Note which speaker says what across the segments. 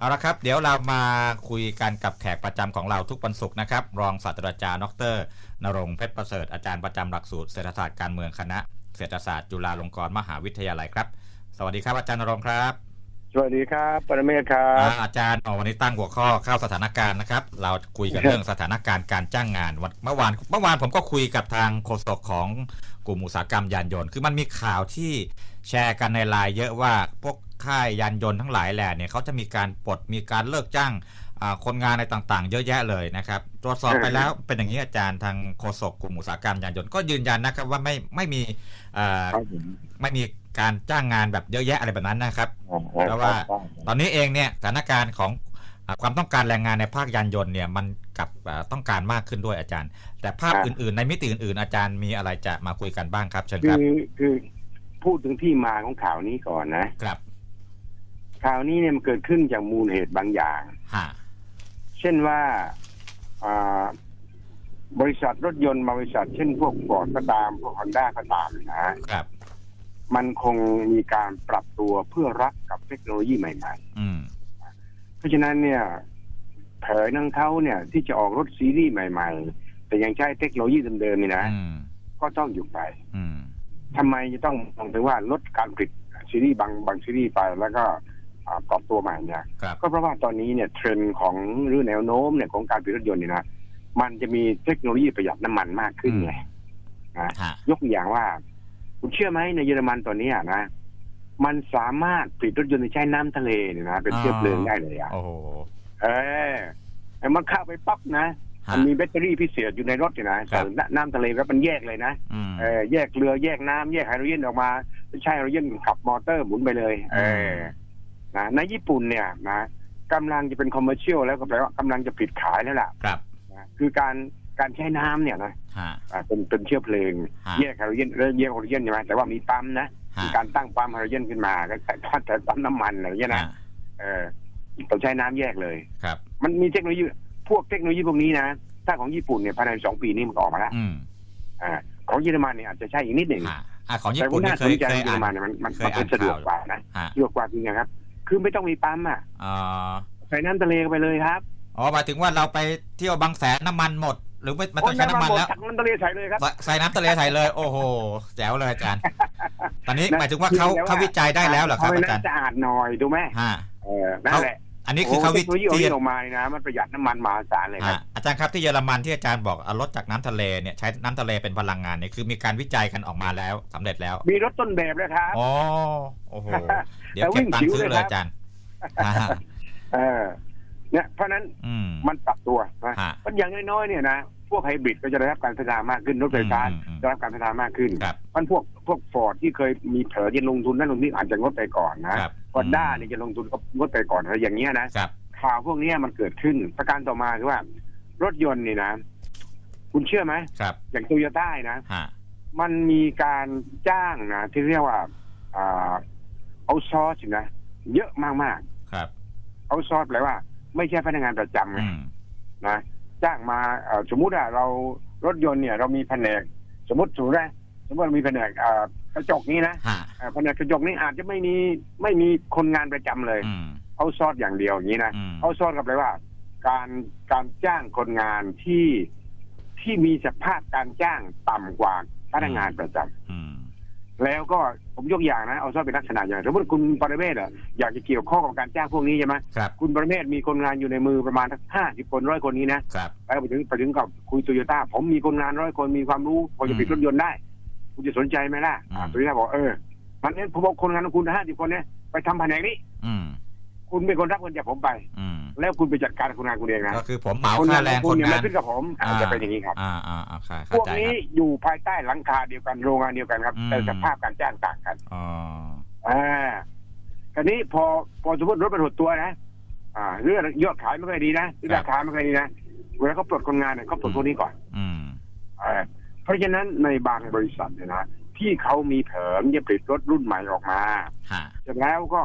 Speaker 1: เอาละครับ เดี๋ยวเรามาคุยกันกับแขกประจำของเราทุกวันศุกร์นะครับ รองศาสตราจารย์ดรนรงค์เพชรประเสริฐอาจารย์ประจำหลักสูตรเศรษฐศาสตร์การเมืองคณะ เศรษฐศาสตร์จุฬาลงกรณ์มหาวิทยาลัยครับ สวัสดีครับอาจารย์นรงค์ครับ
Speaker 2: สวัสดีครับปรเมศครับ
Speaker 1: อ่าอาจารย์อ๋อวันนี้ตั้งหัวข้อเข้าสถานการณ์นะครับ เราคุยกันเรื่องสถานการณ์การจ้างงานวันเมื่อวานเมื่อวานผมก็คุยกับทางโฆษกของกลุ่มอุตสาหกรรมยานยนต์ คือมันมีข่าวที่แชร์กันในไลน์เยอะว่าพวก ค่ายยานยนต์ทั้งหลายแหล่เนี่ยเขาจะมีการปลดมีการเลิกจ้างอ่าคนงานในต่างๆ เยอะแยะเลยนะครับตรวจสอบไปแล้วเป็นอย่างนี้อาจารย์ทางโฆษกกลุ่มอุตสาหกรรมยานยนต์ก็ยืนยันนะครับว่าไม่ไม่มีอ่า
Speaker 2: ครับผม
Speaker 1: ไม่มีการจ้างงานแบบเยอะแยะอะไรแบบนั้นนะครับ
Speaker 2: อ๋อ
Speaker 1: เพราะว่า
Speaker 2: ครับ
Speaker 1: ตอนนี้เองเนี่ยสถานการณ์ของอาความต้องการแรงงานในภาคยานยนต์เนี่ยมันกลับอ่าต้องการมากขึ้นด้วยอาจารย์ แต่ภาพอื่นๆ ในมิติอื่นๆอาจารย์มีอะไรจะมาคุยกันบ้างครับเชิญ
Speaker 2: คื
Speaker 1: ครับ
Speaker 2: อคือพูดถึงที่มาของข่าวนี้ก่อนนะ
Speaker 1: ครับ
Speaker 2: ข่าวนี้เนี่ยมันเกิดขึ้นจากมูลเหตุบางอย่าง
Speaker 1: ฮะ
Speaker 2: เช่นว่าอ่าบริษัทรถยนต์บางบริษัท เช่นพวกฟอร์ดก็ตามพวกฮอนด้าก็ตามนะฮะ
Speaker 1: ครับ
Speaker 2: มันคงมีการปรับตัวเพื่อรับกับเทคโนโลยีใหม่
Speaker 1: อืม
Speaker 2: ๆ เพราะฉะนั้นเนี่ยเผยนังเขาเนี่ย ที่จะออกรถซีรีส์ใหม่ ๆ แต่ยังใช้เทคโนโลยีเดิมๆนี่นะ
Speaker 1: อืม
Speaker 2: ก็ต้องหยุดไป
Speaker 1: อืม
Speaker 2: ทำไมจะต้องมองถึงว่าลดการผลิตซีรีส์บางบางซีรีส์ไป แล้วก็ อ่าปรับตัวใหม่เนี่ย
Speaker 1: ครับ
Speaker 2: ก็เพราะว่าตอนนี้เนี่ยเทรนด์ของหรือแนวโน้มเนี่ยของการผลิตรถยนต์เนี่ยนะมันจะมีเทคโนโลยีประหยัดน้ำมันมากขึ้นไงนะ
Speaker 1: ฮะ
Speaker 2: ยกตัวอย่างว่า คุณเชื่อไหมในเยอรมันตอนนี้อะนะ มันสามารถผลิตรถยนต์ที่ใช้น้ำทะเลเนี่ยนะเป็นเชื้อเพลิงได้เลยอะ
Speaker 1: โอ้โห
Speaker 2: เออแต่มันเข้าไปปั๊บนะ
Speaker 1: ฮะ
Speaker 2: มันมีแบตเตอรี่พิเศษอยู่ในรถเนี่ยนะ
Speaker 1: ครั
Speaker 2: ใส่
Speaker 1: บ
Speaker 2: น้ำทะเลแล้วมันแยกเลยนะ
Speaker 1: อืม
Speaker 2: เออแยกเรือแยกน้ำแยกไฮโดรเจนออกมาใช้ไฮโดรเจนขับมอเตอร์หมุนไปเลย เออ นะในญี่ปุ่นเนี่ยนะกำลังจะเป็นคอมเมอร์เชียลแล้วก็แปลว่ากำลังจะผลิตขายแล้วล่ะ
Speaker 1: ครับ
Speaker 2: นะคือการการใช้น้ำเนี่ยนะ
Speaker 1: ฮะ
Speaker 2: อ่าเป็นเป็นเชื้อเพลิง
Speaker 1: ฮะ
Speaker 2: แยกไฮโดรเจนเริ่มแยกไฮโดรเจนใช่ไหมแต่ว่ามีปั๊มนะ
Speaker 1: ฮะ
Speaker 2: มีการตั้งปั๊มไฮโดรเจนขึ้นมาก็ใส่ปั๊มแต่ปั๊มน้ำมันอะไรอย่างเงี้ยนะ
Speaker 1: ฮะ
Speaker 2: เออต้องใช้น้ำแยกเลย
Speaker 1: ครับ
Speaker 2: มันมีเทคโนโลยีพวกเทคโนโลยีพวกนี้นะถ้าของญี่ปุ่นเนี่ยภายในสองปีนี้มันก็ออกมาแล้ว
Speaker 1: อืม
Speaker 2: อ่าของเยอรมันเนี่ยอาจจะใช่อีกนิดหนึ่ง
Speaker 1: ฮะอะของญี่
Speaker 2: แต่
Speaker 1: ปุ่น
Speaker 2: ว่า
Speaker 1: นี่
Speaker 2: น่า
Speaker 1: เค
Speaker 2: สน
Speaker 1: ย
Speaker 2: ใจ
Speaker 1: เคย
Speaker 2: เยอ
Speaker 1: อ่ารน
Speaker 2: มันเนี่ยมันมัน
Speaker 1: เคย
Speaker 2: มันเป็น
Speaker 1: อ่าน
Speaker 2: สะดวก
Speaker 1: ข่าว
Speaker 2: กว่านะ
Speaker 1: ฮะ
Speaker 2: สะดวกกว่าจริงนะครับ คือไม่ต้องมีปั๊มอะ
Speaker 1: อ๋อ
Speaker 2: ใส่น้ำทะเลเข้าไปเลยครับ
Speaker 1: อ๋อหมายถึงว่าเราไปเที่ยวบางแสนน้ำมันหมด หรือไม่ไม่ต้องใช้น้ำมัน
Speaker 2: โย
Speaker 1: แล้ว
Speaker 2: ถังน้ำทะเลใส่เลยครับ
Speaker 1: ใส่ใส่น้ำทะเลใส่เลย โอ้โหแจ๋วเลยอาจารย์ ตอนนี้
Speaker 2: นะ
Speaker 1: หมายถึงว่าเขา
Speaker 2: เพียงแต่ว่า
Speaker 1: เขาวิจัยได้แล้วเหรอครับ
Speaker 2: เให้
Speaker 1: อาจารย์
Speaker 2: น้ำสะอาดหน่อยถูกไหม
Speaker 1: ฮะ
Speaker 2: เออนั่นแหละ
Speaker 1: อันนี้คือเขาวิ
Speaker 2: โอ้เทคโนโลยี
Speaker 1: จัย
Speaker 2: ออกมาเนี่ยนะมันประหยัดน้ำมันมหาศาลเลยครั
Speaker 1: ฮะ
Speaker 2: บ
Speaker 1: อาจารย์ครับที่เยอรมันที่อาจารย์บอกเอารถจากน้ำทะเลเนี่ยใช้น้ำทะเลเป็นพลังงานเนี่ยคือมีการวิจัยกันออกมาแล้วสำเร็จแล้ว
Speaker 2: มีรถต้นแบบเลยครับ
Speaker 1: อ๋อโอ้โหเดี๋ยว
Speaker 2: แต่วิ่
Speaker 1: เก็บ
Speaker 2: ง
Speaker 1: ตังค์
Speaker 2: ชิว
Speaker 1: ซื้อ
Speaker 2: เลย
Speaker 1: เลย
Speaker 2: ครับ
Speaker 1: อาจารย์ฮะ
Speaker 2: เออเนี่ยเพราะฉะนั้น
Speaker 1: อืม
Speaker 2: มันปรับตัวนะ
Speaker 1: ฮะ
Speaker 2: มันอย่างน้อยๆเนี่ยนะ พวกไฮบริดก็จะได้รับการพัฒนามากขึ้นรถไฟฟ้า
Speaker 1: อืมอืม
Speaker 2: ได้รับการพัฒนามากขึ้น
Speaker 1: ครับ
Speaker 2: มันพวกพวกฟอร์ดที่เคยมีเผลอจะลงทุนนั่นลงนี่อาจจะงดไปก่อนนะครับฮอนด้าเนี่ยจะลงทุนก็งดไปก่อนอะไรอย่างเงี้ยนะครับข่าวพวกเนี้ยมันเกิดขึ้น ประการต่อมาคือว่า รถยนต์นี่นะ คุณเชื่อไหม
Speaker 1: ครับ
Speaker 2: อย่างโตโยต้านะ
Speaker 1: ฮะ
Speaker 2: มันมีการจ้างนะที่เรียกว่าอ่าเอาซอร์สนะเยอะมากๆ
Speaker 1: ครับ
Speaker 2: เอาซอร์สแปลว่า ไม่ใช่พนักงานประจำไง
Speaker 1: อืม
Speaker 2: นะ จ้างมาเอ่อสมมุติอะเรารถยนต์เนี่ยเรามีแผนก สมมติสมมตินะสมมติเรามีแผนกเอ่อกระจกนี้นะ
Speaker 1: ฮะ
Speaker 2: เอ่อแผนกกระจกนี้อาจจะไม่มีไม่มีคนงานประจำเลย
Speaker 1: อืม
Speaker 2: เอาซอร์สอย่างเดียวอย่างนี้นะ
Speaker 1: อืม
Speaker 2: เอาซอร์สกับแปลว่า การการจ้างคนงานที่ที่มีสภาพการจ้างต่ำกว่าพนักงานประจำ
Speaker 1: อืม
Speaker 2: แล้วก็ผมยกอย่างนะเอาซอร์สเป็นลักษณะอย่างสมมติคุณปรเมศอะอยากจะเกี่ยวข้องกับการจ้างพวกนี้ใช่ไหม
Speaker 1: ครับ
Speaker 2: คุณประเมศมีคนงานอยู่ในมือประมาณห้าสิบคนร้อยคนนี้นะ
Speaker 1: ครับ
Speaker 2: แล้วไปถึงไปถึงกับคุยโตโยต้าผมมีคนงานร้อยคนมีความรู้พอจะผลิตรถยนต์ได้ คุณจะสนใจไหมล่ะอ่า
Speaker 1: อืม
Speaker 2: โตโยต้าบอกเออมันเนี่ยผมบอกคนงานของคุณห้าสิบคนเนี่ยไปทำแผนกนี้
Speaker 1: อืม
Speaker 2: คุณเป็นคนรับเงินจากผมไป
Speaker 1: อืม
Speaker 2: แล้วคุณไปจัดการคนงานคุณเองนะ
Speaker 1: ก็คือผมเหมา
Speaker 2: คนาน
Speaker 1: ค่างแรง
Speaker 2: คุ
Speaker 1: ค
Speaker 2: ณ
Speaker 1: น
Speaker 2: เนี่ย
Speaker 1: งา
Speaker 2: ไม่
Speaker 1: น
Speaker 2: ขึ้นกับผมอาจจะเป็นอย่างนี้ครับ
Speaker 1: อ่าอ่าอ่าค่ะ
Speaker 2: พ
Speaker 1: เข้าว
Speaker 2: ก
Speaker 1: ใจ
Speaker 2: นี้
Speaker 1: ครับ
Speaker 2: อยู่ภายใต้หลังคาเดียวกันโรงงานเดียวกันครับ
Speaker 1: อืม
Speaker 2: แต่สภาพการจ้างต่างกัน
Speaker 1: อ๋อ
Speaker 2: อ่าคราวนี้พอพอสมมติรถมันหดตัวนะอ่าเรื่องยอดขายไม่ค่อยดีนะหรือราคาไม่ค่อยดีนะเวลาเขาปลดคนงานเนี่ยเขาปลดพวกนี้ก่อน
Speaker 1: อืม
Speaker 2: เอ่อเพราะฉะนั้นในบางบริษัทเนี่ยนะที่เขามีแผนจะผลิตรถรุ่นใหม่ออกมา
Speaker 1: ฮะ
Speaker 2: เสร็จแล้วก็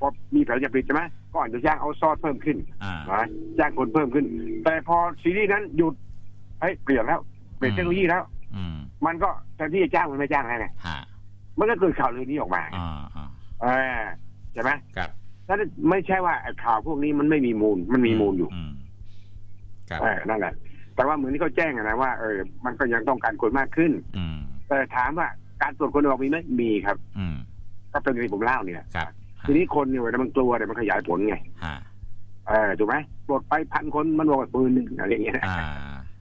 Speaker 2: พอมีแผนจะผลิตใช่ไหม ก็อาจจะจ้างเอาซอร์สเพิ่มขึ้น
Speaker 1: อ่า
Speaker 2: นะจ้างคนเพิ่มขึ้น แต่พอซีรีส์นั้นหยุดเฮ้ยเปลี่ยนแล้วเปลี่ยน
Speaker 1: อืม
Speaker 2: เทคโนโลยีแล้ว
Speaker 1: อืม
Speaker 2: มันก็แทนที่จะจ้างมันไม่จ้างแล้วไง
Speaker 1: ฮะ
Speaker 2: มันก็เกิดข่าวลือนี้ออกมา
Speaker 1: อ่าอ่า
Speaker 2: เออใช่ไหม
Speaker 1: ครับ
Speaker 2: นั่นไม่ใช่ว่าไอ้ข่าวพวกนี้มันไม่มีมูล มันมีมูลอยู่
Speaker 1: มครับ
Speaker 2: เออนั่นแหละ แต่ว่าเหมือนที่เขาแจ้งอะนะว่าเออ มันก็ยังต้องการคนมากขึ้น
Speaker 1: อืม
Speaker 2: แต่ถามว่าการตรวจคนออกมีไหมมีครับ
Speaker 1: อืม
Speaker 2: ก็เป็นอย่างที่ผมเล่าเนี่ย
Speaker 1: ครับ
Speaker 2: ทีนี้คนเนี่ยเวลามันกลัวเนี่ยมันขยายผลไง
Speaker 1: ฮะ
Speaker 2: เออถูกไหมตรวจไปพันคนมันบอกว่าปืนหนึ่งอะไรอย่างเงี้ยนะ
Speaker 1: อ่า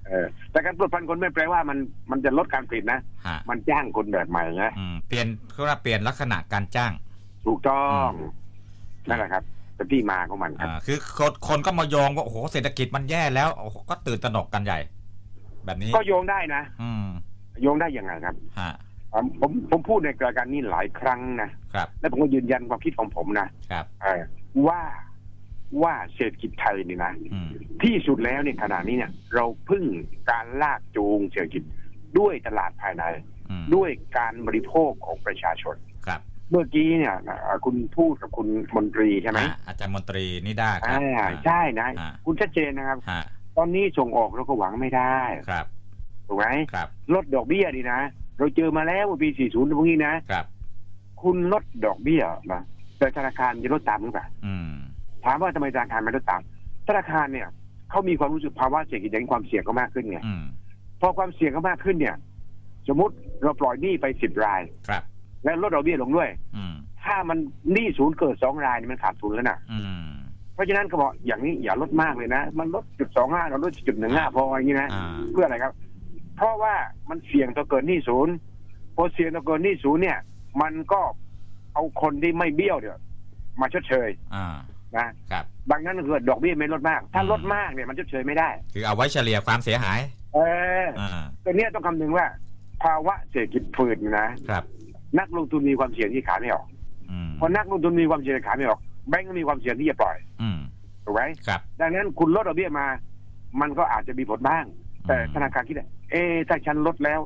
Speaker 2: เออแต่การตรวจพันคนไม่แปลว่ามันมันจะลดการผลิตนะ
Speaker 1: ฮะ
Speaker 2: มันจ้างคนแบบใหม่นะ
Speaker 1: อืมเปลี่ยนเขาเรียกว่าเปลี่ยนลักษณะการจ้าง
Speaker 2: ถูกต้อง
Speaker 1: อืม
Speaker 2: นั่นแหละครับเป็นที่มาของมันครับ
Speaker 1: อ่าคือคนคนก็มาโยงว่าโอ้โหเศรษฐกิจมันแย่แล้วโอ้โหก็ตื่นตระหนกกันใหญ่ แบบนี้
Speaker 2: ก็โยงได้นะ
Speaker 1: อืม
Speaker 2: โยงได้ยังไงครับ
Speaker 1: ฮะ
Speaker 2: อ่าผมผมพูดในรายการนี้หลายครั้งนะครับ และผมก็ยืนยันความคิดของผมนะครับเออว่าว่าเศรษฐกิจไทยนี่นะ
Speaker 1: อืม
Speaker 2: ที่สุดแล้วเนี่ยขณะนี้เนี่ย เราพึ่งการลากจูงเศรษฐกิจด้วยตลาดภายใน
Speaker 1: อืม
Speaker 2: ด้วยการบริโภคของประชาชน
Speaker 1: ครับ
Speaker 2: เมื่อกี้เนี่ยอ่าคุณพูดกับคุณมนตรีใช่ไหม
Speaker 1: อ่าอาจารย์มนตรีนิด้าครั
Speaker 2: อ่า
Speaker 1: บ
Speaker 2: ใช่นะ
Speaker 1: อ่า
Speaker 2: คุณชัดเจนนะครับ
Speaker 1: ฮะ
Speaker 2: ตอนนี้ส่งออกเราก็หวังไม่ได้
Speaker 1: ครับ
Speaker 2: ถูกไหม
Speaker 1: ครับ
Speaker 2: ลดดอกเบี้ยดีนะ เราเจอมาแล้วเมื่อปี 40 พวกนี้นะ
Speaker 1: ครับ
Speaker 2: คุณลดดอกเบี้ยนะแต่ธนาคารจะลดตามหรือเปล่า
Speaker 1: อืม
Speaker 2: ถามว่าทำไมธนาคารไม่ลดตาม ธนาคารเนี่ยเขามีความรู้สึกภาวะเศรษฐกิจอย่างความเสี่ยงก็มากขึ้นไง
Speaker 1: อืม
Speaker 2: พอความเสี่ยงก็มากขึ้นเนี่ย สมมติเราปล่อยหนี้ไปสิบราย
Speaker 1: ครับ
Speaker 2: แล้วลดดอกเบี้ยลงด้วย
Speaker 1: อืม
Speaker 2: ถ้ามันหนี้ศูนย์เกิดสองรายนี่มันขาดทุนแล้วนะ
Speaker 1: อืม
Speaker 2: เพราะฉะนั้นก็บอกอย่างนี้อย่าลดมากเลยนะ มันลดจุดสองห้าเราลดจุดหนึ่งห้าพออย่างนี้นะ
Speaker 1: อ่า
Speaker 2: เพื่ออะไรครับ เพราะว่ามันเสี่ยงต่อเกิดหนี้ศูนย์พอเสี่ยงต่อเกิดหนี้ศูนย์เนี่ย มันก็เอาคนที่ไม่เบี้ยวเนี่ยมาชดเชย
Speaker 1: อ่า
Speaker 2: นะครับ ดังนั้นเกิดดอกเบี้ยไม่ลดมาก ถ้า
Speaker 1: อืม
Speaker 2: ลดมากเนี่ยมันชดเชยไม่ได้
Speaker 1: คือเอาไว้เฉลี่ยความเสียหาย
Speaker 2: เออ
Speaker 1: อ่า
Speaker 2: ตัวเนี้ยต้องคำนึงว่า ภาวะเศรษฐกิจฝืดนะ
Speaker 1: ครับ
Speaker 2: นักลงทุนมีความเสี่ยงที่ขายไม่ออก
Speaker 1: อืม
Speaker 2: พอนักลงทุนมีความเสี่ยงขายไม่ออกแบงก์ก็มีความเสี่ยงที่จะปล่อย
Speaker 1: อืม
Speaker 2: ถูกไหม
Speaker 1: ครับ
Speaker 2: ดังนั้นคุณลดดอกเบี้ยมา มันก็อาจจะมีผลบ้าง แต่
Speaker 1: อืม
Speaker 2: ธนาคารคิดว่าเอ๊ะถ้าฉันลดแล้ว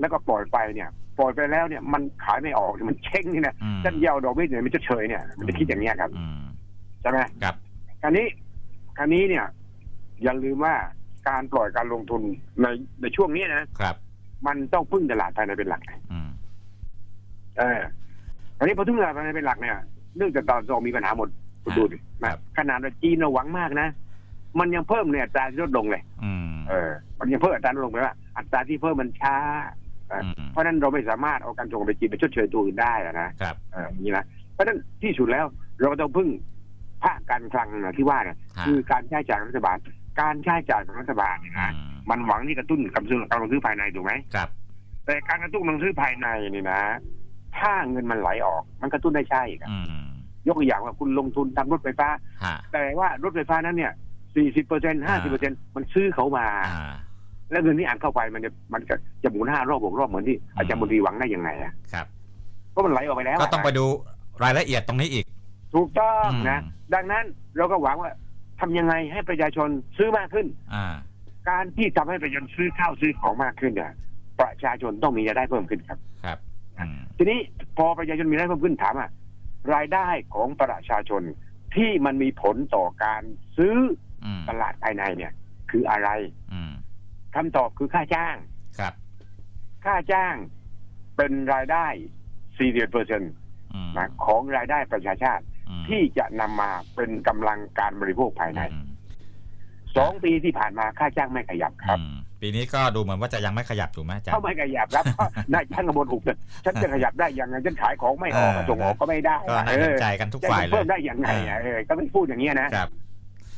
Speaker 2: แล้วก็ปล่อยไปเนี่ย ปล่อยไปแล้วเนี่ยมันขายไม่ออกมันเช่งนี่นะ
Speaker 1: อืม
Speaker 2: ฉันเยาวดอกเบี้ยเนี่ยมันจะเฉยเนี่ยมันจะคิดอย่างเนี้ยครับ
Speaker 1: อืม
Speaker 2: ใช่ไหม
Speaker 1: ครับ
Speaker 2: คราวนี้คราวนี้เนี่ย อย่าลืมว่าการปล่อยการลงทุนในในช่วงนี้นะ
Speaker 1: ครับ
Speaker 2: มันต้องพึ่งตลาดภายในเป็นหลัก
Speaker 1: อืม
Speaker 2: เออคราวนี้พอพึ่งตลาดภายในเป็นหลักเนี่ยเนื่องจากตอนสองมีปัญหาหมดคุณดูดินะขนาดว่าจีนเราหวังมากนะมันยังเพิ่มเนี่ยอัตราที่ลดลงเลย
Speaker 1: อืม
Speaker 2: เออมันยังเพิ่มอัตราลดลงไปว่า อัตราที่เพิ่มมันช้าเออ
Speaker 1: อืม
Speaker 2: เพราะฉะนั้นเราไม่สามารถเอาการส่งไปจีนไปชดเชยตัวอื่นได้อะนะครับเอออย่างนี้นะเพราะฉะนั้นที่สุดแล้วเราก็ต้องพึ่งภาคการคลังนะที่ว่าเนี่ย
Speaker 1: ฮะ
Speaker 2: คือการใช้จ่ายของรัฐบาล การใช้จ่ายของรัฐบาลเนี่ยนะ
Speaker 1: อืม
Speaker 2: มันหวังที่กระตุ้นการซื้อการลงซื้อภายในถูกไหม
Speaker 1: ครับ
Speaker 2: แต่การกระตุ้นการลงซื้อภายในนี่นะ ถ้าเงินมันไหลออก มันกระตุ้นได้ใช่ครับ
Speaker 1: อืม
Speaker 2: ยกตัวอย่างว่าคุณลงทุนทำรถไฟฟ้า
Speaker 1: ฮะ
Speaker 2: แต่ว่ารถไฟฟ้านั้นเนี่ย สี่สิบเปอร์เซ็นห้าสิบเปอร์เซ็นมันซื้อเขามา
Speaker 1: อ่า
Speaker 2: แล้วเงินที่อ่านเข้าไปมันจะมันจะจะหมุนห้ารอบหกรอบเหมือนที่อาจารย์บุรีหวังได้ยังไงอะ
Speaker 1: ครับ
Speaker 2: เพราะมันไหลออกไปแล้ว
Speaker 1: ก็ต้องไปดูรายละเอียดตรงนี้อีก
Speaker 2: ถูกต้อง
Speaker 1: อืม
Speaker 2: นะ ดังนั้นเราก็หวังว่าทำยังไงให้ประชาชนซื้อมากขึ้น
Speaker 1: อ่า
Speaker 2: การที่ทำให้ประชาชนซื้อข้าวซื้อของมากขึ้นเนี่ยประชาชนต้องมีรายได้เพิ่มขึ้นครับ
Speaker 1: ครับอืม
Speaker 2: ทีนี้พอประชาชนมีรายได้เพิ่มขึ้นถามว่ารายได้ของประชาชนที่มันมีผลต่อการซื้อ
Speaker 1: อืม
Speaker 2: ตลาดภายในเนี่ย คืออะไร
Speaker 1: อืม
Speaker 2: คำตอบคือค่าจ้าง
Speaker 1: ครับ
Speaker 2: ค่าจ้างเป็นรายได้40เปอร์เซ็นต์
Speaker 1: อืม
Speaker 2: นะของรายได้ประชาชาติ
Speaker 1: อืม
Speaker 2: ที่จะนำมาเป็นกำลังการบริโภคภายใน
Speaker 1: อืม
Speaker 2: สองปีที่ผ่านมาค่าจ้างไม่ขยับครับ
Speaker 1: อืมปีนี้ก็ดูเหมือนว่าจะยังไม่ขยับถูกไหมอาจาร
Speaker 2: เขา
Speaker 1: ย์
Speaker 2: ไม่ขยับครับเพราะนายช่างกระบวนอุกเลยฉันจะขยับได้ยังไงฉันขายของไม่ออก
Speaker 1: เออ
Speaker 2: ส่งออกก็ไม่ได้
Speaker 1: ก็น่าเห็นใจกันทุก
Speaker 2: จะ
Speaker 1: ฝ่ายเล
Speaker 2: เพิ่
Speaker 1: ย
Speaker 2: มได้ยังไงอะเออก็ไม่พูดอย่างเงี้ยนะ
Speaker 1: ครับ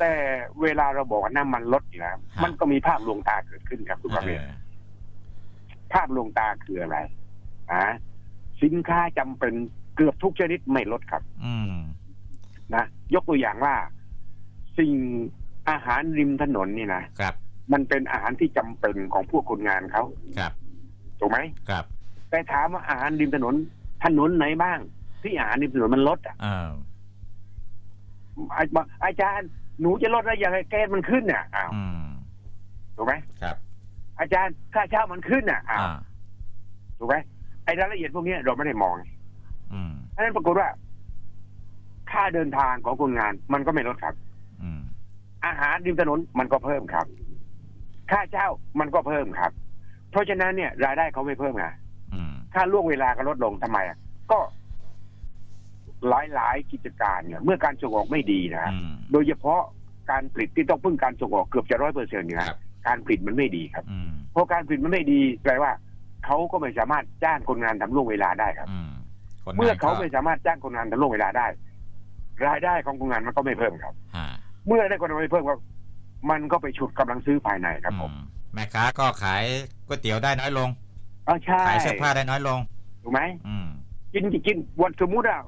Speaker 2: แต่เวลาเราบอกว่าน้ำมันลดอยู่นะ
Speaker 1: ฮะ
Speaker 2: มันก็มีภาพลวงตาเกิดขึ้นครับคุณประเวศ
Speaker 1: เออ
Speaker 2: ภาพลวงตาคืออะไรอ่าสินค้าจำเป็นเกือบทุกชนิดไม่ลดครับ
Speaker 1: อืม
Speaker 2: นะยกตัวอย่างว่า สิ่งอาหารริมถนนนี่นะครับ มันเป็นอาหารที่จำเป็นของพวกคนงานเขา
Speaker 1: ครับ
Speaker 2: ถูกไหม
Speaker 1: ครับ
Speaker 2: แต่ถามว่าอาหารริมถนน ถนนไหนบ้าง ที่อาหารริมถนนมันลดอะ
Speaker 1: เออ
Speaker 2: อาบอกอาจารย์ หนูจะลดได้ยังไงแก๊สมันขึ้นน่ะอ้าว
Speaker 1: อืม
Speaker 2: ถูกไหม
Speaker 1: ครับ
Speaker 2: อาจารย์ค่าเช่ามันขึ้นน่ะอ้าว
Speaker 1: อ่า
Speaker 2: ถูกไหมไอ้รายละเอียดพวกนี้เราไม่ได้มอง
Speaker 1: อืม
Speaker 2: เพราะฉะนั้นปรากฏว่า ค่าเดินทางของคนงานมันก็ไม่ลดครับ
Speaker 1: อืม
Speaker 2: อาหารริมถนนมันก็เพิ่มครับ ค่าเช่ามันก็เพิ่มครับ เพราะฉะนั้นเนี่ย รายได้เขาไม่เพิ่มไง
Speaker 1: อืม
Speaker 2: ค่าล่วงเวลาก็ลดลงทำไมอะก็หลายหลายๆกิจการเนี่ย เมื่อการส่งออกไม่ดีนะ
Speaker 1: อืม
Speaker 2: โดยเฉพาะการผลิตที่ต้องพึ่งการส่งออกเกือบจะร้อยเปอร์เซ็นต์เนี่ย
Speaker 1: ค
Speaker 2: นะ
Speaker 1: รับ
Speaker 2: การผลิตมันไม่ดีครับ
Speaker 1: อืม
Speaker 2: เพราะการผลิตมันไม่ดีแปลว่าเขาก็ไม่สามารถจ้างคนงานทำล่วงเวลาได้ครับ
Speaker 1: อืมคน
Speaker 2: เมื่อง
Speaker 1: น
Speaker 2: เขา
Speaker 1: ก็
Speaker 2: ไม่สามารถจ้างคนงานทำล่วงเวลาได้ รายได้ของคนงานมันก็ไม่เพิ่มครับ
Speaker 1: ฮะ
Speaker 2: เมื่อได้คนงานไม่เพิ่มก็มันก็ไปฉุดกำลังซื้อภายในครับผม
Speaker 1: อืมแม่ค้าก็ขายก๋วยเตี๋ยวได้น้อยลง
Speaker 2: อ๋อใช่
Speaker 1: ขายเสื้อผ้าได้น้อยลง
Speaker 2: ถูกไหม
Speaker 1: อืม
Speaker 2: กินกินวันสมมุติอะ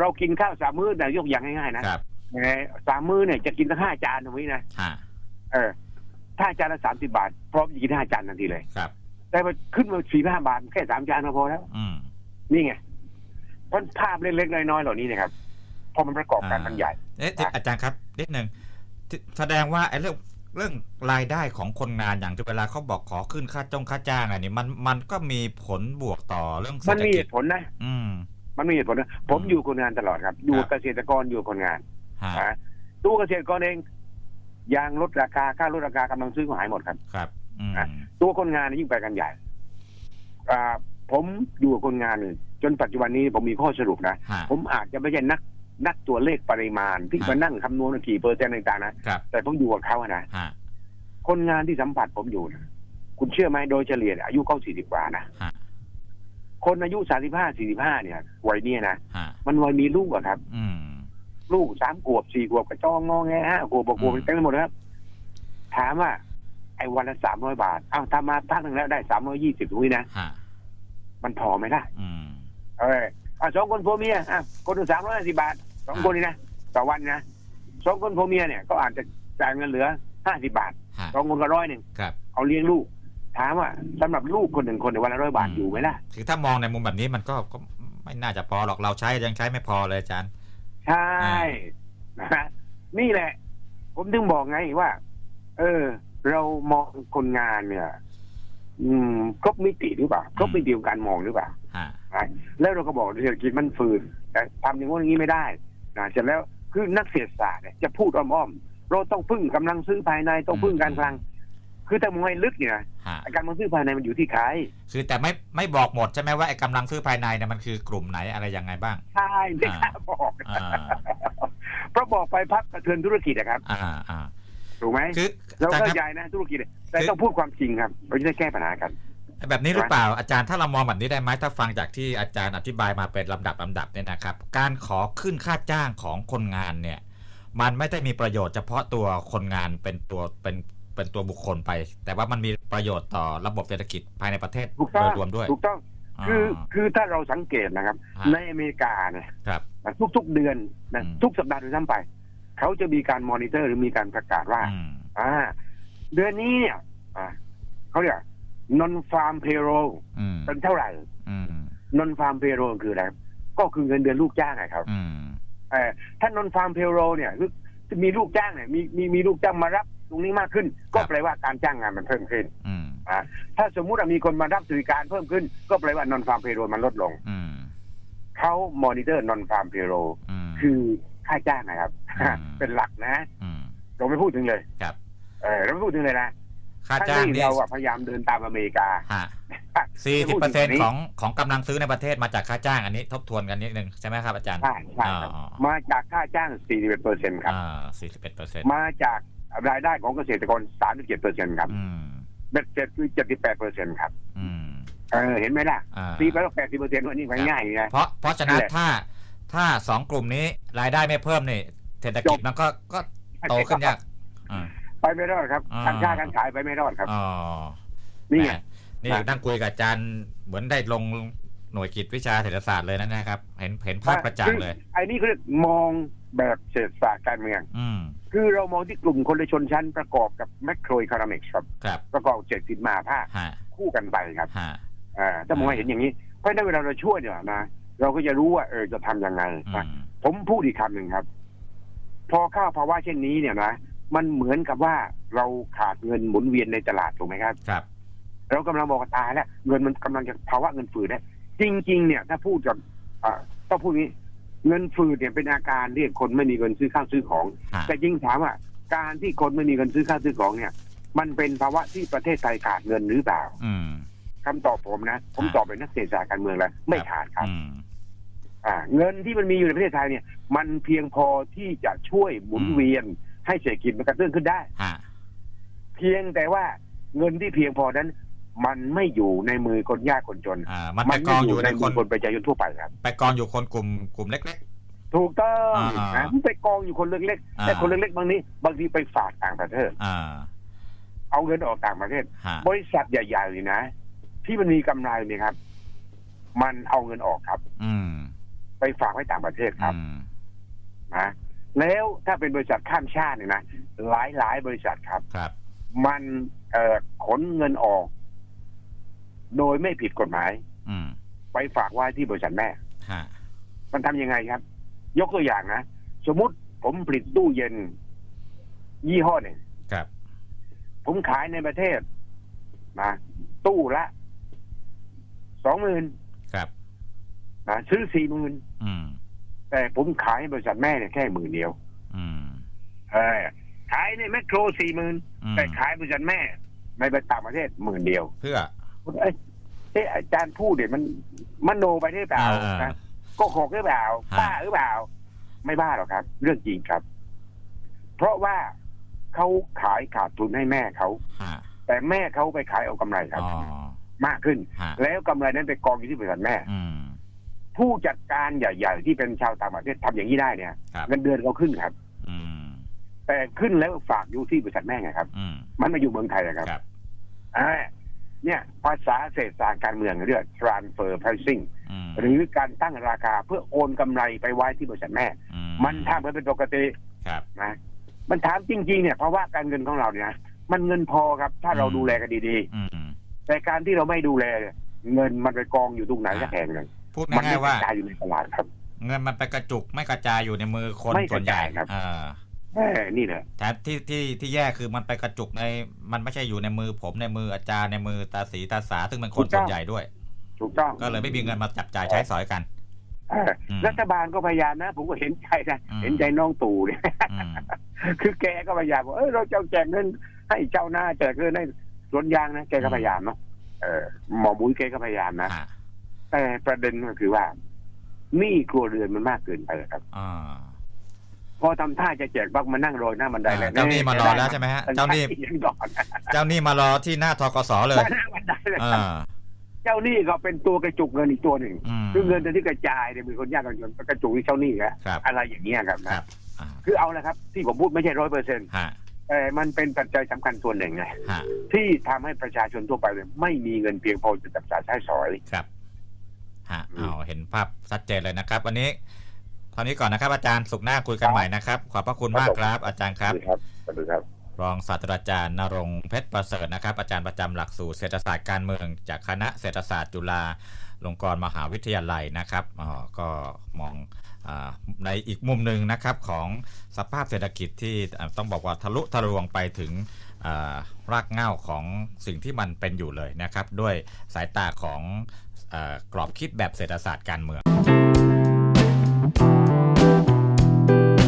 Speaker 2: เรากินข้าวสามมื้อนะยกอย่างง่ายๆนะครับยังไง สามมื้อเนี่ยจะกินตั้งห้าจานตรงนี้นะ
Speaker 1: ฮะ
Speaker 2: เออ ถ้าจานละสามสิบาท พร้อมจะกินห้าจานทันทีเลย
Speaker 1: ครับ
Speaker 2: แต่มันขึ้นมาสี่ห้าบาทแค่สามจานก็พอแล้ว
Speaker 1: อืม
Speaker 2: นี่ไงเพราะภาพเล็กๆน้อยๆเหล่านี้นะครับพอมันประกอบกัน
Speaker 1: อ่ามั
Speaker 2: มันใหญ่
Speaker 1: เอ๊ะที่อาจารย์ครับนิดหนึ่งที่แสดงว่าไอ้เรื่องเรื่องรายได้ของคนงานอย่างที่เวลาเขาบอกขอขึ้นค่าจ้องค่าจ้างอะไรนี่มันมันก็มีผลบวกต่อเรื่องเศ
Speaker 2: มั
Speaker 1: ร
Speaker 2: น
Speaker 1: ษฐ
Speaker 2: มีเห
Speaker 1: กิจ
Speaker 2: ตุผลนะ
Speaker 1: อืม
Speaker 2: มันมีเหตุผลนะผม
Speaker 1: อืม
Speaker 2: อยู่คนงานตลอดครับ อยู่
Speaker 1: ครับ
Speaker 2: เกษตรกรอยู่คนงาน
Speaker 1: ฮะ
Speaker 2: นะตัวเกษตรกรเองยางลดราคาค่าลดราคากำลังซื้อก็หายหมดครับ
Speaker 1: ครับอืม
Speaker 2: อะตัวคนงานนี่ยิ่งไปกันใหญ่อ่าผมอยู่กับคนงานนี่จนปัจจุบันนี้ผมมีข้อสรุปนะ
Speaker 1: ฮะ
Speaker 2: ผมอาจจะไม่ใช่นักนักตัวเลขปริมาณ ที่
Speaker 1: ฮะ
Speaker 2: มานั่งคำนวณว่ากี่เปอร์เซ็นต์ต่างๆนะครับแต่ผมอยู่กับเขาอะนะ
Speaker 1: ฮะ
Speaker 2: คนงานที่สัมผัสผมอยู่นะคุณเชื่อไหมโดยเฉลี่ยเนี่ยอายุเขาสี่สิบกว่านะ
Speaker 1: ฮะ
Speaker 2: คนอายุสามสิบห้าสี่สิบห้าเนี่ยวัยเนี้ยนะ
Speaker 1: ฮะ
Speaker 2: มันวัยมีลูกอะครับ
Speaker 1: อืม
Speaker 2: ลูกสามขวบสี่ขวบกระจองงอแงห้าขวบหกขวบ
Speaker 1: อืม
Speaker 2: เต็มไปหมดนะครับถามว่า ไอ้วันละสามร้อยบาท เอ้าทำมาพักหนึ่งแล้วได้สามร้อยี่สิบตรงนี้นะ
Speaker 1: ฮะ
Speaker 2: มันพอไหมล่ะ
Speaker 1: อืม
Speaker 2: เอออะสองคนผัวเมียอะคนละสามร้อยสิบาทสองคนนี่นะต่อวันนะสองคนผัวเมียเนี่ยก็อาจจะจ่ายเงินเหลือห้าสิบาท
Speaker 1: ฮะ
Speaker 2: สองคนก็ร้อยหนึ่ง
Speaker 1: ครับ
Speaker 2: เอาเลี้ยงลูก ถามว่าสำหรับลูกคนหนึ่งคนในยวันละร้อยบาท
Speaker 1: อืม
Speaker 2: อยู่ไหมล่ะ
Speaker 1: คือถ้ามองในมุมแบบนี้มันก็ก็ไม่น่าจะพอหรอกเราใช้ยังใช้ไม่พอเลยอาจารย์
Speaker 2: ใช่นะฮะนี่แหละ ผมถึงบอกไงว่า เออ เรามองคนงานเนี่ย อืมครบมิติหรือเปล่าครบมิติของการมองหรือเปล่า
Speaker 1: ฮะ
Speaker 2: นะแล้วเราก็บอกเศรษฐกิจมันฝืนแต่ทำอย่างนู้นอย่างนี้ไม่ได้นะเสร็จแล้วคือนักเศรษฐศาสตร์เนี่ยจะพูดอ้อมๆเราต้องพึ่งกำลังซื้อภายในต้องพึ่งการคลัง คือถ้ามองให้ลึกเนี่ยนะ
Speaker 1: ฮะ
Speaker 2: ไอ้การมองซื้อภายในมันอยู่ที่ใคร
Speaker 1: คือแต่ไม่ไม่บอกหมดใช่ไหมว่าไอ้กำลังซื้อภายในเนี่ยมันคือกลุ่มไหนอะไรยังไงบ้าง
Speaker 2: ใช่ไม่กล้าบอก
Speaker 1: อ่า
Speaker 2: เพราะบอกไปพับกระเทือนธุรกิจนะครับ
Speaker 1: อ่าอ่า
Speaker 2: ถูกไหม
Speaker 1: คือ
Speaker 2: เรา
Speaker 1: อาจารย์
Speaker 2: เข้า
Speaker 1: ครับ
Speaker 2: ใจนะธุรกิจเนี่ยแต่
Speaker 1: คือ
Speaker 2: ต้องพูดความจริงครับเราจะได้แก้ปัญหากัน
Speaker 1: แบบนี้หรือเปล่าอาจารย์ถ้าเรามองแบบนี้ได้ไหมถ้าฟังจากที่อาจารย์อธิบายมาเป็นลำดับลำดับเนี่ยนะครับ การขอขึ้นค่าจ้างของคนงานเนี่ย มันไม่ได้มีประโยชน์เฉพาะตัวคนงานเป็นตัวเป็น เป็นตัวบุคคลไป แต่ว่ามันมีประโยชน์ต่อระบบเศรษฐกิจภายในประเทศ
Speaker 2: ถูกต้
Speaker 1: โด
Speaker 2: อง
Speaker 1: ยรวมด้วย
Speaker 2: ถูกต้องคือคือถ้าเราสังเกตนะครับ
Speaker 1: ฮะ
Speaker 2: ในอเมริกาเนี่ย
Speaker 1: ครับ
Speaker 2: ทุกๆเดือนนะ
Speaker 1: อืม
Speaker 2: ทุกสัปดาห์ด้วยซ้ำไป เขาจะมีการมอนิเตอร์หรือมีการประกาศว่า
Speaker 1: อืม
Speaker 2: อ่า เดือนนี้เนี่ยอ่าเขาเรียก non farm payroll
Speaker 1: อืม
Speaker 2: เป็นเท่าไหร่
Speaker 1: อืม
Speaker 2: non farm payroll คืออะไรก็คือเงินเดือนลูกจ้างอะครับ
Speaker 1: อืม
Speaker 2: เออถ้า non farm payroll เนี่ยคือมีลูกจ้างเนี่ยมีมีมีลูกจ้างมารับ ตรงนี้มากขึ้น ก็แปลว่าการจ้างงานมันเพิ่มขึ้น
Speaker 1: อืม
Speaker 2: อ่าถ้าสมมุติว่ามีคนมารับสวัสดิการเพิ่มขึ้น ก็แปลว่า non farm payroll มันลดลง
Speaker 1: อืม
Speaker 2: เขามอนิเตอร์ non farm payroll
Speaker 1: อืม
Speaker 2: คือค่าจ้างนะครับ
Speaker 1: อืม
Speaker 2: เป็นหลักนะ
Speaker 1: อืม
Speaker 2: เราไม่พูดถึงเลย
Speaker 1: ครับ
Speaker 2: เออเราไม่พูดถึงเลยนะ
Speaker 1: ค่า
Speaker 2: ทั้ง
Speaker 1: จ้าง
Speaker 2: ที่
Speaker 1: นี่
Speaker 2: เราอะพยายามเดินตามอเมริกา
Speaker 1: ฮะสี่สิบเปอร์เซ็นต์ของของกำลังซื้อในประเทศมาจากค่าจ้างอันนี้ทบทวนกันนิดนึงใช่ไหมครับอาจารย์
Speaker 2: ใช่ใช่ครับ
Speaker 1: อ๋อ
Speaker 2: มาจากค่าจ้าง41เปอร์เซ็นครับ
Speaker 1: อ่าสี่สิบเอ็ดเปอร์เซ็นต์
Speaker 2: มาจาก รายได้ของเกษตรกร37เปอร์เซ็นครับ
Speaker 1: อืม
Speaker 2: เบ็ดเสร็จคือ78เปอร์เซ็นครับ
Speaker 1: อืม
Speaker 2: เออเห็นไหมล่ะ
Speaker 1: อ่า
Speaker 2: ตีไปแล้ว80เปอร์เซ็นต์วันนี้ไปง่ายๆนะ
Speaker 1: เพราะเพราะฉะนั้น
Speaker 2: นั่นแหละ
Speaker 1: ถ้าถ้าสองกลุ่มนี้รายได้ไม่เพิ่มนี่เศรษฐกิจ
Speaker 2: จบ
Speaker 1: มันก็ก็โตขึ้นยากอ่า
Speaker 2: ไปไม่รอดครับ
Speaker 1: อ่า
Speaker 2: การค้าการขายไปไม่รอดครับ
Speaker 1: อ๋อ
Speaker 2: นี่ไง
Speaker 1: แหมนี่นั่งคุยกับอาจารย์เหมือนได้ลง หน่วยกิจวิชาเศรษฐศาสตร์เลยนะนะครับ เห็นเห็นภาพประจักษ์เลย
Speaker 2: คือไอ้นี่คือมองแบบเศรษฐศาสตร์การเมือง
Speaker 1: อืม
Speaker 2: คือเรามองที่กลุ่มคนในชนชั้นประกอบกับแมคโคร e ค o น o มิกส์ครับ
Speaker 1: ครับ
Speaker 2: ประกอบเจ็ดสิบมาภาค
Speaker 1: ฮะ
Speaker 2: คู่กันไปครับ
Speaker 1: ฮะ
Speaker 2: อ่าถ้ามองให้เห็นอย่างนี้เพราะฉะนั้นเวลาเราช่วยเนี่ยนะเราก็จะรู้ว่าเออจะทำยังไง
Speaker 1: อื
Speaker 2: นะ
Speaker 1: ม
Speaker 2: ผมพูดอีกคำหนึ่งครับ พอข้าวภาวะเช่นนี้เนี่ยนะมันเหมือนกับว่าเราขาดเงินหมุนเวียนในตลาดถูกไหมครับ
Speaker 1: ครับ
Speaker 2: เรากำลังบอกว่าตายแล้วเงินมันกำลังจะภาวะเงินฝืดนะ จริง ๆ เนี่ยถ้าพูดกับอ่าต้องพูดนี้ เงินฝืดเนี่ยเป็นอาการเรียกคนไม่มีเงินซื้อข้าวซื้อของ
Speaker 1: ฮะ
Speaker 2: แต่จริงถามว่า การที่คนไม่มีเงินซื้อข้าวซื้อของเนี่ย มันเป็นภาวะที่ประเทศไทยขาดเงินหรือเปล่า
Speaker 1: อืม
Speaker 2: คำตอบผมนะ ผม
Speaker 1: ครับ
Speaker 2: ตอบเป็นนักเศรษฐศาสตร์การเมืองแล้วไม่ขาดครับ
Speaker 1: อืม
Speaker 2: อ่าเงินที่มันมีอยู่ในประเทศไทยเนี่ย มันเพียงพอที่จะช่วยหมุน
Speaker 1: อืม
Speaker 2: เวียนให้เศรษฐกิจมันกระเตื้องขึ้นได้
Speaker 1: ฮะ
Speaker 2: เพียงแต่ว่าเงินที่เพียงพอนั้น มันไม่อยู่ในมือคนยากคนจน
Speaker 1: อ่ามันไปกองอยู่ใน
Speaker 2: มื
Speaker 1: คน
Speaker 2: คนประชาชนทั่วไปครับ
Speaker 1: ไปกองอยู่คนกลุ่มกลุ่มเล็ก
Speaker 2: ถูกต้อง
Speaker 1: อ่า
Speaker 2: นะมันไปกองอยู่คนเล็กๆ
Speaker 1: อ่า
Speaker 2: แต่คนเล็กๆบางนี้บางทีไปฝากต่างประเทศ
Speaker 1: ๆ อ่า
Speaker 2: เอาเงินออกต่างประเทศ
Speaker 1: ฮะ
Speaker 2: บริษัทใหญ่ๆนี่นะ ที่มันมีกำไรเนี่ยครับ มันเอาเงินออกครับ
Speaker 1: อืม
Speaker 2: ไปฝากไว้ต่างประเทศครับ
Speaker 1: อืม
Speaker 2: นะแล้วถ้าเป็นบริษัทข้ามชาติเนี่ยนะหลายหลายๆบริษัทครับ
Speaker 1: ครับ
Speaker 2: มันเอ่อขนเงินออก โดยไม่ผิดกฎหมาย
Speaker 1: อืม
Speaker 2: ไปฝากไว้ที่บริษัทแม่
Speaker 1: ฮะ
Speaker 2: มันทำยังไงครับ ยกตัวอย่างนะ สมมุติผมผลิตตู้เย็น ยี่ห้อหนึ่ง
Speaker 1: ครับ
Speaker 2: ผมขายในประเทศนะตู้ละสองหมื่น
Speaker 1: ครับ
Speaker 2: นะซื้อสี่หมื่น
Speaker 1: อืม
Speaker 2: แต่ผมขายให้บริษัทแม่เนี่ยแค่หมื่นเดียว
Speaker 1: อืม
Speaker 2: เออขายในแมคโครสี่หมื่น
Speaker 1: อืม
Speaker 2: แต่ขายบริษัทแม่ในต่างประเทศหมื่นเดียว
Speaker 1: เพื่อ
Speaker 2: เอ้ยเอ๊ะอาจารย์พูดเนี่ยมันมโนไปหรือเปล่า
Speaker 1: อ่า
Speaker 2: นะก็หกหรือเปล่า
Speaker 1: ฮะ
Speaker 2: บ้าหรือเปล่า ไม่บ้าหรอกครับ เรื่องจริงครับ เพราะว่าเขาขายขาดทุนให้แม่เขา
Speaker 1: ฮะ
Speaker 2: แต่แม่เขาไปขายเอากำไรครับ
Speaker 1: อ๋อ
Speaker 2: มากขึ้น
Speaker 1: ฮะ
Speaker 2: แล้วกำไรนั้นไปกองอยู่ที่บริษัทแม่
Speaker 1: อืม
Speaker 2: ผู้จัดการใหญ่ ๆ ที่เป็นชาวต่างประเทศทำอย่างนี้ได้เนี่ย
Speaker 1: ครับ
Speaker 2: เงินเดือนเขาขึ้นครับ
Speaker 1: อืม
Speaker 2: แต่ขึ้นแล้วฝากอยู่ที่บริษัทแม่ไงครับ
Speaker 1: อืม
Speaker 2: มันมาอยู่เมืองไทยอะครับ
Speaker 1: ครับ
Speaker 2: อ่า เนี่ยภาษาเศรษฐศาสตร์การเมืองเรียก transfer pricing
Speaker 1: อืม
Speaker 2: หรือการตั้งราคาเพื่อโอนกำไรไปไว้ที่บริษัทแม่
Speaker 1: อื
Speaker 2: มันทำให้เป็นปกติ
Speaker 1: ครับ
Speaker 2: นะมันถามจริง ๆ เนี่ยเพราะว่าการเงินของเราเนี่ยมันเงินพอครับ ถ้าเรา
Speaker 1: อืม
Speaker 2: ดูแลกันดี
Speaker 1: อืม
Speaker 2: ๆแต่การที่เราไม่ดูแลเนี่ยเงินมันไปกองอยู่ตรงไหนสักแห่งหนึ่ง
Speaker 1: พูด
Speaker 2: มัน
Speaker 1: ง่า
Speaker 2: ไม่
Speaker 1: ย
Speaker 2: ก
Speaker 1: ๆว่า
Speaker 2: ระจายอยู่ในตลาดครับ
Speaker 1: เงินมันไปกระจุกไม่กระจายอยู่ในมือคน
Speaker 2: ไม่กระจาย
Speaker 1: ส่วนใหญ่
Speaker 2: ครับ
Speaker 1: อ่า
Speaker 2: แหม นี่แหละ
Speaker 1: แต่ที่ที่ที่แย่คือมันไปกระจุกใน มันไม่ใช่อยู่ในมือผมในมืออาจารย์ในมือตาสีตาสาซึ่งเป็นคนส่วนใหญ่ด้วย
Speaker 2: ถูกต้อง
Speaker 1: ก็เลยไม่มีเงินมาจับจ่ายใช้สอยกัน
Speaker 2: เอออ
Speaker 1: ม
Speaker 2: รัฐบาลก็พยายามนะ ผมก็เห็นใจนะ
Speaker 1: อืม
Speaker 2: เห็นใจน้องตู่เนี่ย
Speaker 1: อืม
Speaker 2: คือแกก็พยายามบอกเออเราจะแจกเงินให้เจ้าหน้าแจกเงินให้สวนยางนะแกก็พยายามเนาะเออหมอมุ้ยแกก็พยายามนะ
Speaker 1: ฮะ
Speaker 2: แต่ประเด็นก็คือว่าหนี้ครัวเรือนมันมากเกินไปครับ
Speaker 1: อ่า
Speaker 2: พอทำท่าจะแจกบักมานั่งโรยหน้าบันไดเลย
Speaker 1: เจ้าหนี้มารอแล้วใช่ไหมฮะเจ้าหนี้
Speaker 2: ยังดอน
Speaker 1: เจ้าหนี้มารอที่หน้าทกสเลย
Speaker 2: หน้าบันไดเลย
Speaker 1: อ่า
Speaker 2: เจ้าหนี้ก็เป็นตัวกระจุกเงินอีกตัวหนึ่ง
Speaker 1: อืม
Speaker 2: คือเงินที่กระจายเนี่ยมีคนยากคนจนก็กระจุกที่เจ้าหนี้ครับ
Speaker 1: ครับ
Speaker 2: อะไรอย่างเงี้ยครับ
Speaker 1: ค
Speaker 2: นะ
Speaker 1: รับอ่า
Speaker 2: คือเอาละครับ ที่ผมพูดไม่ใช่ร้อยเปอร์เซ็นต์
Speaker 1: ฮะ
Speaker 2: แต่มันเป็นปัจจัยสำคัญส่วนหนึ่งไง
Speaker 1: ฮะ
Speaker 2: ที่ทำให้ประชาชนทั่วไปเลยไม่มีเงินเพียงพอจะจับจ่ายใช้สอย
Speaker 1: ครับฮะ
Speaker 2: อืม
Speaker 1: เอาเห็นภาพชัดเจนเลยนะครับ วันนี้เท่านี้ก่อนนะครับอาจารย์สุขหน้าคุยกัน
Speaker 2: ครับ
Speaker 1: ใหม่นะครับ ขอบพระคุณมากครับ อาจารย์ครับ
Speaker 2: สวัสดีครับสวัสดีครับ
Speaker 1: รองศาสตราจารย์นรงค์เพชรประเสริฐนะครับ อาจารย์ประจำหลักสูตรเศรษฐศาสตร์การเมือง จากคณะเศรษฐศาสตร์จุฬาลงกรณ์มหาวิทยาลัยนะครับอ๋อก็มองอาในอีกมุมหนึ่งนะครับของสภาพเศรษฐกิจที่อ่าต้องบอกว่าทะลุทะลวงไปถึงอ่ารากเหง้าของสิ่งที่มันเป็นอยู่เลยนะครับ ด้วยสายตาของอากรอบคิดแบบเศรษฐศาสตร์การเมือง thank you